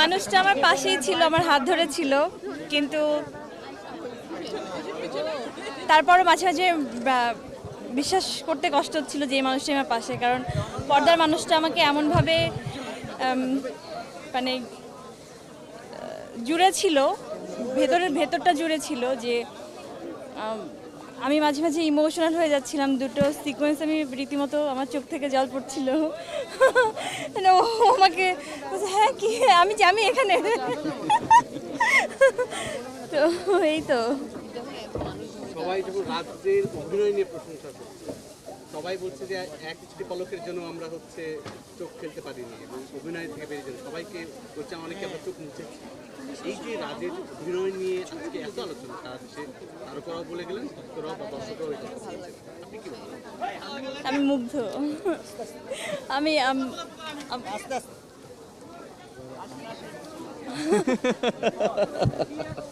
মানুষটা আমার পাশেই ছিল, আমার হাত ধরে ছিল, কিন্তু তারপরও মাঝে মাঝে বিশ্বাস করতে কষ্ট হচ্ছিল যে মানুষটা আমার পাশে, কারণ পর্দার মানুষটা আমাকে এমনভাবে মানে জুড়ে ছিল ভেতরের ভেতরটা জুড়ে ছিল যে আম, মাঝে মাঝে ইমোশনাল হয়ে যাচ্ছিলাম দুটো সিকোয়েন্স আমি রীতিমতো আমার চোখ থেকে জল পড়ছিল। ও আমাকে হ্যাঁ কি? আমি আমি এখানে। তো এই তো। সবাই যখন রাজ্যের অভিনয় নিয়ে প্রশংসা করছে সবাই বলছে যে এক ছুটি পলকের জন্য আমরা হচ্ছে চোখ খেলতে পারিনি এবং অভিনয় থেকে বেরিয়ে যান সবাইকে বলছে অনেকে আমরা চোখ মুছেছি এই যে রাজের অভিনয় নিয়ে আজকে এত আলোচনা তার সে তারকারাও বলে গেলেন ভক্তরাও বা দর্শকরাও এই কথা বলছেন। আপনি কি বলবেন? আমি মুগ্ধ। আমি আম- আম-